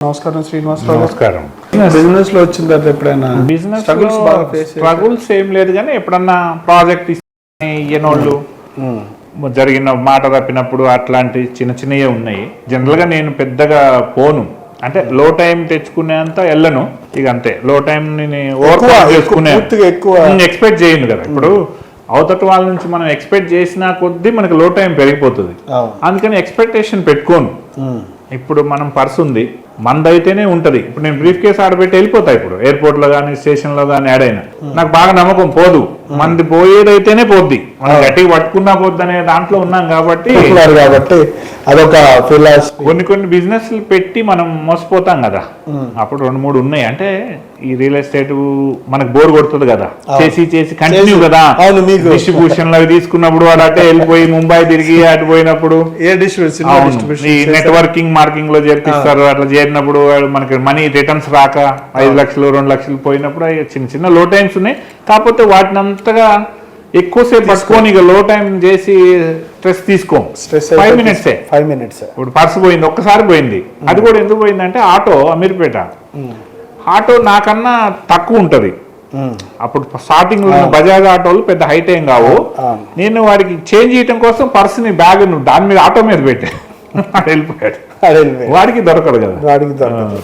నమస్కారం శ్రీనివాసరావు నమస్కారం. బిజినెస్లో వచ్చిన తర్వాత ఎప్పుడైనా? బిజినెస్ బాగా చేశారా? స్ట్రగుల్స్ ఏం లేదు కానీ ఎప్పుడన్నా ప్రాజెక్ట్ ఇయ్యనోళ్ళు ఉమ్, జరిగిన మాట తప్పినప్పుడు అట్లాంటి చిన్న చిన్నవి ఉన్నాయి. జనరల్గా నేను పెద్దగా పోను. అంటే లో టైం తెచ్చుకునేంత వెళ్ళను. ఇక అంతే. లో టైం ఎక్కువ, పూర్తిగా ఎక్కువ. ఎక్స్పెక్ట్ చేయను కదా. ఇప్పుడు అవతటి వాళ్ళ నుంచి మనం ఎక్స్పెక్ట్ చేసిన కొద్దీ మనకి లో టైం పెరిగిపోతుంది. అందుకని ఎక్స్పెక్టేషన్ పెట్టుకోను. ఇప్పుడు మనం పర్స్ ఉంది. మందైతేనే ఉంటది. ఇప్పుడు నేను బ్రీఫ్ కేసు ఆడబెట్టి వెళ్ళిపోతా ఇప్పుడు. ఎయిర్పోర్ట్లో కానీ స్టేషన్లో కానీ యాడ్ అయినా. నాకు బాగా నమ్మకం పోదు. మంది పోయేదైతేనే పోద్ది. మనం గట్టిగా పట్టుకున్నా పోద్ది అనే దాంట్లో ఉన్నాం కాబట్టి కాబట్టి అదొక ఫిలాసఫీ కొన్ని కొన్ని బిజినెస్ పెట్టి మనం మోసపోతాం కదా. అప్పుడు రెండు మూడు ఉన్నాయి. అంటే ఈ రియల్ ఎస్టేట్ మనకు బోర్ కొడుతుంది కదా. చేసి చేసి కంటిన్యూ కదా. అవును, మీకు. డిస్ట్రిబ్యూషన్ అవి తీసుకున్నప్పుడు వాడు అటే వెళ్ళిపోయి ముంబై తిరిగి అటు పోయినప్పుడు. ఏ డిస్ట్రిబ్యూషన్. ఈ నెట్వర్కింగ్ మార్కింగ్లో చేర్పిస్తారు. అట్లా చేరినప్పుడు మనకి మనీ రిటర్న్స్ రాక ఐదు లక్షలు రెండు లక్షలు పోయినప్పుడు చిన్న చిన్న లో టైమ్స్ ఉన్నాయి. కాకపోతే వాటిని అంతగా ఎక్కువసేపు పట్టుకొని ఇక లో టైం చేసి stress తీసుకోం. Stress five minutes five minutes ఇప్పుడు పర్స్ పోయింది ఒక్కసారి పోయింది. అది కూడా ఎందుకు పోయిందంటే ఆటో అమీర్పేట. ఆటో నాకన్నా తక్కువ ఉంటది. అప్పుడు స్టార్టింగ్లో బజాజ్ ఆటోలు పెద్ద హైట్ ఏం కావు. నేను వాడికి చేంజ్ చేయడం కోసం పర్స్ని బ్యాగ్ దాని మీద ఆటో మీద పెట్టా. వెళ్ళిపోయాడు. వాడికి దొరకదు కదా. వాడికి దొరకదు.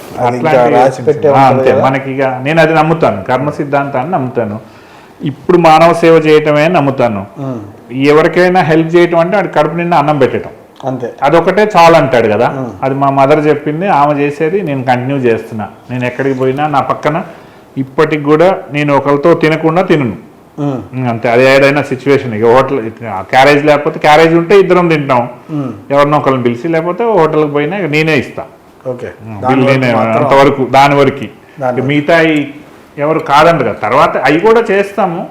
మనకి ఇక నేను అది నమ్ముతాను. కర్మ సిద్ధాంతాన్ని నమ్ముతాను. ఇప్పుడు మానవ సేవ చేయటమే నమ్ముతాను. ఎవరికైనా హెల్ప్ చేయటం అంటే వాడి కడుపు నిండా అన్నం పెట్టడం అంతే. అదొకటే చాలు అంటాడు కదా అది మా మదర్ చెప్పింది ఆమె చేసేది నేను కంటిన్యూ చేస్తున్నా. నేను ఎక్కడికి పోయినా నా పక్కన ఇప్పటికి కూడా నేను ఒకరితో తినకుండా తినను. అంతే. అది ఏదైనా సిచ్యువేషన్ ఇక హోటల్ క్యారేజ్ లేకపోతే క్యారేజ్ ఉంటే ఇద్దరం తింటాం. ఎవరినో ఒకరిని పిలిచి లేకపోతే హోటల్కి పోయినా నేనే ఇస్తా. ఓకే. నేనే అంతవరకు దాని వరకు. మిగతా ఎవరు కాదంట కదా. తర్వాత అవి కూడా చేస్తాము.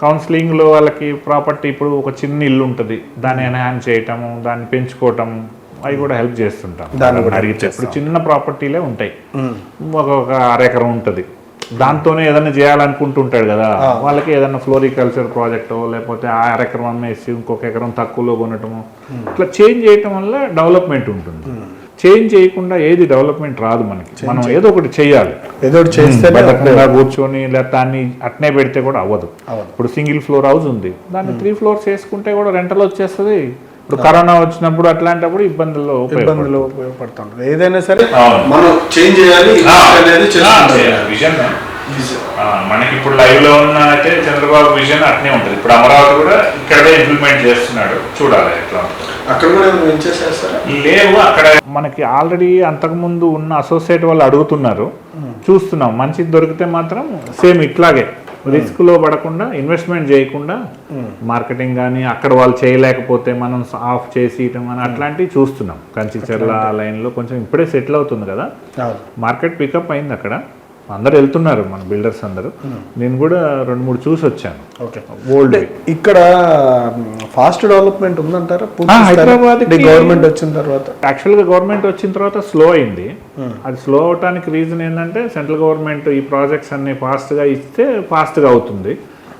కౌన్సిలింగ్లో వాళ్ళకి ప్రాపర్టీ ఇప్పుడు ఒక చిన్న ఇల్లు ఉంటుంది. దాన్ని ఎన్హాన్స్ చేయటము దాన్ని పెంచుకోవటము అవి కూడా హెల్ప్ చేస్తుంటాం. దాన్ని కూడా అడిగితే ఇప్పుడు చిన్న ప్రాపర్టీలే ఉంటాయి. ఒక అరెకరం ఉంటుంది. దాంతోనే ఏదైనా చేయాలనుకుంటుంటాడు కదా. వాళ్ళకి ఏదైనా ఫ్లోరికల్చర్ ప్రాజెక్టో లేకపోతే ఆ అరెకరం అమ్మేసి ఇంకొక ఎకరం తక్కువలో కొనటము ఇట్లా చేంజ్ చేయటం వల్ల డెవలప్మెంట్ ఉంటుంది. చేంజ్ చేయకుండా ఏది డెవలప్మెంట్ రాదు మనకి. మనం ఏదో ఒకటి చేయాలి. ఏదో ఒకటి చేస్తే కూర్చొని లేదా దాన్ని అట్నే పెడితే కూడా అవ్వదు. అవ్వదు. ఇప్పుడు సింగిల్ ఫ్లోర్ హౌస్ ఉంది. దాన్ని త్రీ ఫ్లోర్స్ వేసుకుంటే కూడా రెంటల్ వచ్చేస్తుంది. ఇప్పుడు కరోనా వచ్చినప్పుడు అట్లాంటప్పుడు ఇబ్బందుల్లో ఉపయోగపడుతుంది. ఇబ్బందులు ఉపయోగపడుతుంటారు ఏదైనా సరే. మనం చేంజ్ చేయాలి అనేది చేసుకుంటాం విజన్ మనకి ఇప్పుడు లైవ్లో ఉన్న అయితే చంద్రబాబు విజన్ అట్నే ఉంటుంది. ఇప్పుడు అమరావతి కూడా ఇక్కడే ఇంప్లిమెంట్ చేస్తున్నాడు. చూడాలి ఎట్లా ఉంటుందో. అక్కడ కూడా లేవు అక్కడ మనకి ఆల్రెడీ అంతకుముందు ఉన్న అసోసియేట్ వాళ్ళు అడుగుతున్నారు. చూస్తున్నాం మంచిది దొరికితే మాత్రం సేమ్ ఇట్లాగే. రిస్క్లో పడకుండా ఇన్వెస్ట్మెంట్ చేయకుండా మార్కెటింగ్ కానీ అక్కడ వాళ్ళు చేయలేకపోతే మనం ఆఫ్ చేసి అని అట్లాంటివి చూస్తున్నాం. కంచిచర్ల లైన్లో కొంచెం ఇప్పుడే సెటిల్ అవుతుంది కదా. మార్కెట్ పికప్ అయింది అక్కడ. అందరు వెళ్తున్నారు మన బిల్డర్స్ అందరూ. నేను కూడా రెండు మూడు చూసి వచ్చాను. ఓకే. ఓల్డ్ ఇక్కడ ఫాస్ట్ డెవలప్మెంట్ ఉందంటారా? ఆ, హైదరాబాద్కి- గవర్నమెంట్ వచ్చిన తర్వాత? యాక్చువల్గా గవర్నమెంట్ వచ్చిన తర్వాత స్లో అయింది. అది స్లో అవటానికి రీజన్ ఏంటంటే సెంట్రల్ గవర్నమెంట్ ఈ ప్రాజెక్ట్స్ అన్ని ఫాస్ట్గా ఇస్తే ఫాస్ట్గా అవుతుంది.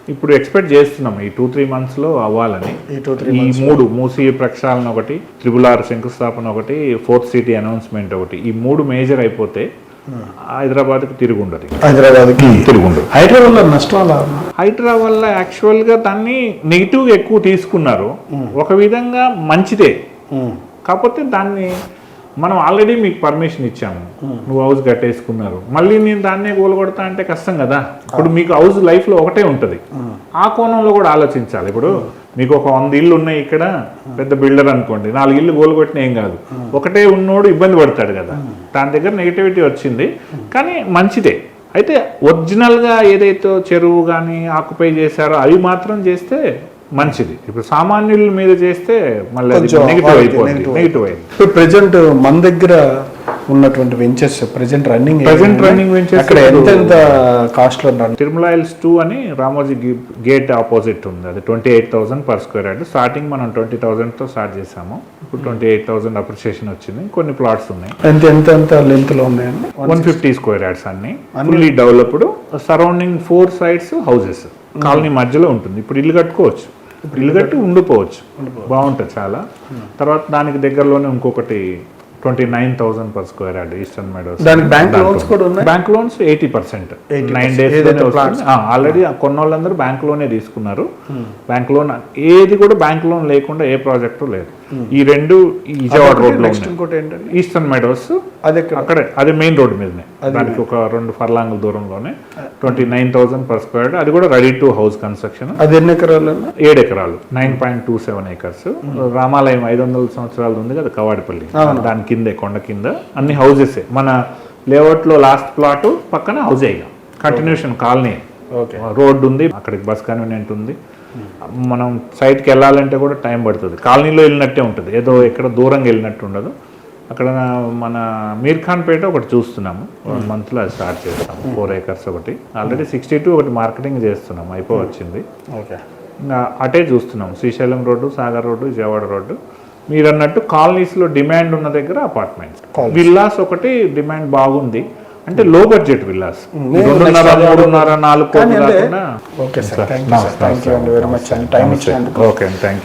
ఇప్పుడు ఎక్స్పెక్ట్ చేస్తున్నాం ఈ టూ త్రీ మంత్స్లో అవ్వాలని. ఈ మూడు మూసి ప్రక్షాళన ఒకటి త్రిబుల్ ఆర్ శంకుస్థాపన ఒకటి ఫోర్త్ సిటీ అనౌన్స్మెంట్ ఒకటి ఈ మూడు మేజర్ అయిపోతే హైదరాబాద్కి తిరుగుండదు హైదరాబాద్కి తిరుగుండదు. హైదరాబాద్లో నష్టాలు హైడ్రా వల్ల యాక్చువల్గా దాన్ని నెగిటివ్ ఎక్కువ తీసుకున్నారు. ఒక విధంగా మంచిదే. కాకపోతే దాన్ని మనం ఆల్రెడీ మీకు పర్మిషన్ ఇచ్చాము. నువ్వు హౌస్ కట్టేసుకున్నారు. మళ్ళీ నేను దాన్నే కూలగొడతా అంటే కష్టం కదా. ఇప్పుడు మీకు హౌస్ లైఫ్లో ఒకటే ఉంటుంది. ఆ కోణంలో కూడా ఆలోచించాలి ఇప్పుడు. మీకు ఒక వంద ఇల్లు ఉన్నాయి ఇక్కడ పెద్ద బిల్డర్ అనుకోండి. నాలుగు ఇల్లు కూలగొట్టిన ఏం కాదు. ఒకటే ఉన్నోడు ఇబ్బంది పడతాడు కదా. దాని దగ్గర నెగిటివిటీ వచ్చింది. కానీ మంచిదే. అయితే ఒరిజినల్గా ఏదైతే చెరువు కానీ ఆక్యుపై చేశారో అవి మాత్రం చేస్తే మంచిది. ఇప్పుడు సామాన్యుల మీద చేస్తే మళ్ళీ నెగిటివ్ negative నెగిటివ్ అయింది ఇప్పుడు ప్రెసెంట్ మన దగ్గర ఉన్నటువంటి ventures present running Present running ventures అక్కడ ఎంత ఎంత కాస్ట్లో రన్ తిరుమల హిల్స్ టూ అని రామోజీ గేట్ ఆపోజిట్ ఉంది. అది twenty eight thousand per square yard starting మనం ట్వంటీ తో స్టార్ట్ చేసాము ఇప్పుడు ట్వంటీ ఎయిట్ థౌసండ్ అప్రిషియేషన్ వచ్చింది. కొన్ని ప్లాట్స్ ఉన్నాయి. ఎంత ఎంత ఎంత లెంత్లో ఉన్నాయండి? వన్ ఫిఫ్టీ స్క్వేర్ యార్డ్స్ అన్ని. Fully developed surrounding four sides houses colony మధ్యలో ఉంటుంది. ఇప్పుడు ఇల్లు కట్టుకోవచ్చు. ఇప్పుడు ఇల్లు కట్టి ఉండిపోవచ్చు. బాగుంటుంది చాలా. తర్వాత దానికి దగ్గరలోనే ఇంకొకటి twenty nine thousand per square yard eastern meadows దానికి బ్యాంక్ లోన్స్ కూడా ఉన్నాయి? Bank loans eighty percent 80%. Nine days already కొన్న వాళ్ళందరూ బ్యాంక్లోనే తీసుకున్నారు. బ్యాంక్ లోన్ ఏది కూడా బ్యాంక్ లోన్ లేకుండా ఏ ప్రాజెక్టు లేదు. ఈ రెండు ఈ విజయవాడ రోడ్లో నెక్స్ట్ ఉన్నాయి. ఇంకోటి ఏంటంటే ఈస్టర్న్ మెడోస్ అది అక్కడే అది మెయిన్ రోడ్ మీదనే. దానికి ఒక రెండు ఫర్లాంగుల దూరంలోనే. Twenty nine thousand per square. అది కూడా రెడీ టు హౌస్ కన్స్ట్రక్షన్. అది ఎన్ని ఎకరాలు ఏడు ఎకరాలు. Nine point two seven acres. రామాలయం ఐదు వందల సంవత్సరాలు ఉంది కదా కవాడిపల్లి. దాని కిందే కొండ కింద అన్ని హౌజెస్ మన లేఅవుట్లో లాస్ట్ ప్లాట్ పక్కన హౌజే కంటిన్యూషన్ కాలనీ. ఓకే. రోడ్డు ఉంది అక్కడికి బస్ కన్వీనియంట్ ఉంది. మనం సైట్కి వెళ్ళాలంటే కూడా టైం పడుతుంది. కాలనీలో వెళ్ళినట్టే ఉంటుంది. ఏదో ఎక్కడ దూరంగా వెళ్ళినట్టు ఉండదు. అక్కడ మన మీర్ ఖాన్ పేట ఒకటి చూస్తున్నాము వన్ మంత్లో అది స్టార్ట్ చేస్తాము. ఫోర్ ఏకర్స్ ఒకటి. ఆల్రెడీ సిక్స్టీ టూ ఒకటి మార్కెటింగ్ చేస్తున్నాము అయిపో వచ్చింది. ఓకే ఇంకా అటే చూస్తున్నాం. Srisailam road Sagar road Vijayawada road. మీరు అన్నట్టు కాలనీస్లో డిమాండ్ ఉన్న దగ్గర అపార్ట్మెంట్ విల్లాస్ ఒకటి డిమాండ్ బాగుంది. అంటే లో బడ్జెట్ విల్లాస్ మూడున్నర నాలుగు okay sir thank you sir. Thank you అండి వెరీ మచ్ అండి. టైం ఇచ్చినందుకు. Okay thank